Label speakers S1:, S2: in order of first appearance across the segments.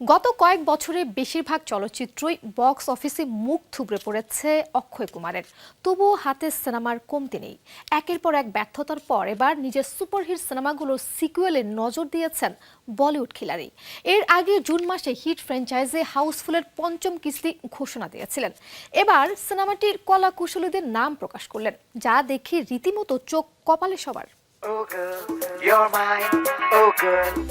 S1: গত কয়েক বছরে বেশিরভাগ চলচ্চিত্রই বক্স অফিসে মুখ থুবড়ে পড়েছে অক্ষয় কুমারের। তবুও হাতে সিনেমার কমতি নেই। একের পর এক ব্যর্থতার পর এবার নিজের সুপারহিট সিনেমাগুলোর সিকুয়েলে নজর দিয়েছেন বলিউড খিলাড়ি। এর আগে জুন মাসে হিট ফ্র্যাঞ্চাইজে হাউসফুলের পঞ্চম কিস্তি ঘোষণা দিয়েছিলেন। এবার সিনেমাটির কলা কুশলীদের নাম প্রকাশ করলেন, যা দেখে রীতিমতো চোখ কপালে সবার।
S2: Oh.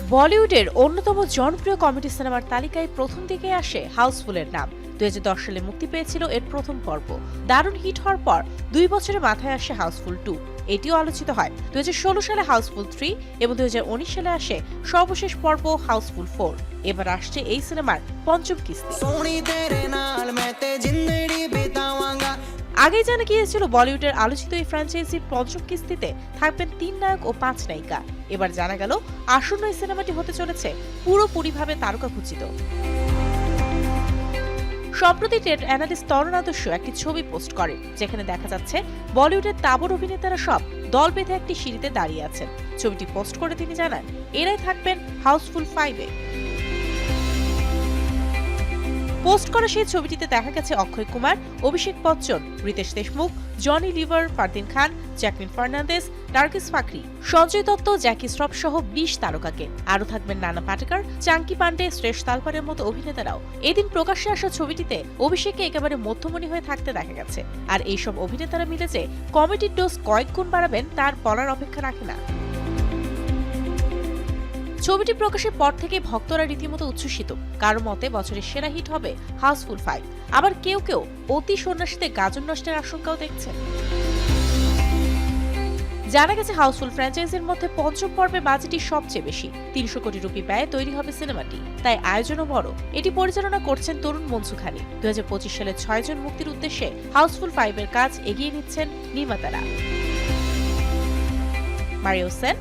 S3: বলিউডের অন্যতম জনপ্রিয় কমেডি সিনেমার তালিকায় প্রথম দিকে আসে হাউসফুলের নাম। দুই সালে মুক্তি পেয়েছিল এর প্রথম পর্ব। দারুণ হিট হওয়ার পর দুই বছরের মাথায় আসে হাউসফুল টু। এটিও আলোচিত হয়। দুই হাজার ষোলো সালে হাউসফুল থ্রি এবং দুই হাজার উনিশ সালে আসে সর্বশেষ পর্ব হাউসফুল ফোর। এবার আসছে এই সিনেমার পঞ্চম কিস্তি। আগেই জানা গিয়েছিল বলিউডের আলোচিত এই ফ্র্যাঞ্চাইজির পঞ্চম কিস্তিতে থাকবেন তিন নায়ক ও পাঁচ নায়িকা। এবার জানা গেল, আসন্ন এই সিনেমাটি হতে চলেছে পুরোপুরিভাবে তারকা খচিত সম্প্রতি টেট অ্যানালিস্ট আদর্শ একটি ছবি পোস্ট করে, যেখানে দেখা যাচ্ছে বলিউডের তাবর অভিনেতারা সব দল বেঁধে একটি সিঁড়িতে দাঁড়িয়ে আছেন। ছবিটি পোস্ট করে তিনি জানান, এরাই থাকবেন হাউসফুল ফাইভে। পোস্ট করা সেই ছবিটিতে দেখা গেছে অক্ষয় কুমার, অভিষেক বচ্চন, রিতেশ দেশমুখ, জনি লিভার, ফারদিন খান, জ্যাকলিন ফার্নান্দেস নার্গিস ফাকরি। সঞ্জয় দত্ত, জ্যাকি শ্রফ সহ বিশ তারকাকে। আরও থাকবেন নানা পাটেকার, চাঙ্কি পান্ডে শ্রেষ্ঠ তালপারের মতো অভিনেতারাও। এদিন প্রকাশ্যে আসা ছবিটিতে অভিষেককে একেবারে মধ্যমণি হয়ে থাকতে দেখা গেছে। আর এইসব অভিনেতারা মিলে যে কমেডির ডোজ কয়েক গুণ বাড়াবেন তার বলার অপেক্ষা রাখে না। ছবিটি প্রকাশের পর থেকে ভক্তরা রীতিমতো উচ্ছ্বসিত। কারও মতে, বছরের সেরা হিট হবে হাউসফুল ফাইভ আবার কেউ কেউ অতি সন্ন্যাসীতে গাজন নষ্টের আশঙ্কাও দেখছেন। জানা গেছে হাউসফুল ফ্র্যাঞ্চাইজির মধ্যে পঞ্চম পর্বে বাজেটই সবচেয়ে বেশি। তিনশো কোটি রুপি ব্যয়ে তৈরি হবে সিনেমাটি। তাই আয়োজনও বড়। এটি পরিচালনা করছেন তরুণ মনসুখানি দু সালে ছয়জন মুক্তির উদ্দেশ্যে হাউসফুল ফাইভের কাজ এগিয়ে নিচ্ছেন নির্মাতারা। মারিও সেন